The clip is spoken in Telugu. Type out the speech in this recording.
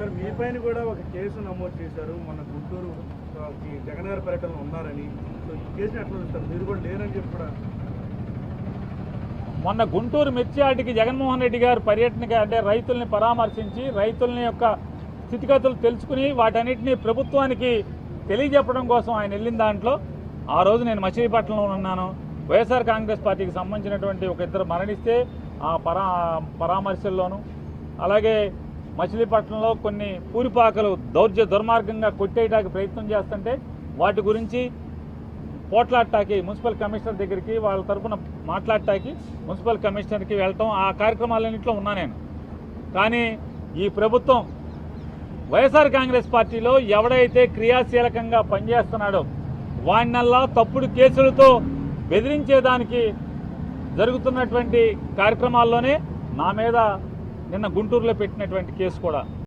సార్ మీ పైన కూడా ఒక కేసు నమోదు చేశారు. మొన్న గుంటూరు జగన్ గారి పర్యటనలో ఉన్నారని. సో ఈ కేసు ఎట్లా సార్ మీరు కూడా లేరని చెప్పి కూడా మొన్న గుంటూరు మిర్చియాటికి జగన్మోహన్ రెడ్డి గారు పర్యటనకి అంటే రైతుల్ని పరామర్శించి రైతుల్ని యొక్క స్థితిగతులు తెలుసుకుని వాటన్నిటిని ప్రభుత్వానికి తెలియజెప్పడం కోసం ఆయన వెళ్ళిన దాంట్లో ఆ రోజు నేను మచిలీపట్నంలో ఉన్నాను. వైఎస్ఆర్ కాంగ్రెస్ పార్టీకి సంబంధించినటువంటి ఒక ఇద్దరు మరణిస్తే ఆ పరా పరామర్శల్లోనూ అలాగే మచిలీపట్నంలో కొన్ని పూరిపాకలు దౌర్జ దుర్మార్గంగా కొట్టేయడానికి ప్రయత్నం చేస్తుంటే వాటి గురించి పోట్లాడటానికి మున్సిపల్ కమిషనర్ దగ్గరికి వాళ్ళ తరఫున మాట్లాడటానికి మున్సిపల్ కమిషనర్కి వెళ్ళటం ఆ కార్యక్రమాలన్నింటిలో ఉన్నా నేను. కానీ ఈ ప్రభుత్వం వైఎస్ఆర్ కాంగ్రెస్ పార్టీలో ఎవడైతే క్రియాశీలకంగా పనిచేస్తున్నాడో వాడినల్లా తప్పుడు కేసులతో బెదిరించేదానికి జరుగుతున్నటువంటి కార్యక్రమాల్లోనే నా మీద నిన్న గుంటూరులో పెట్టినటువంటి కేసు కూడా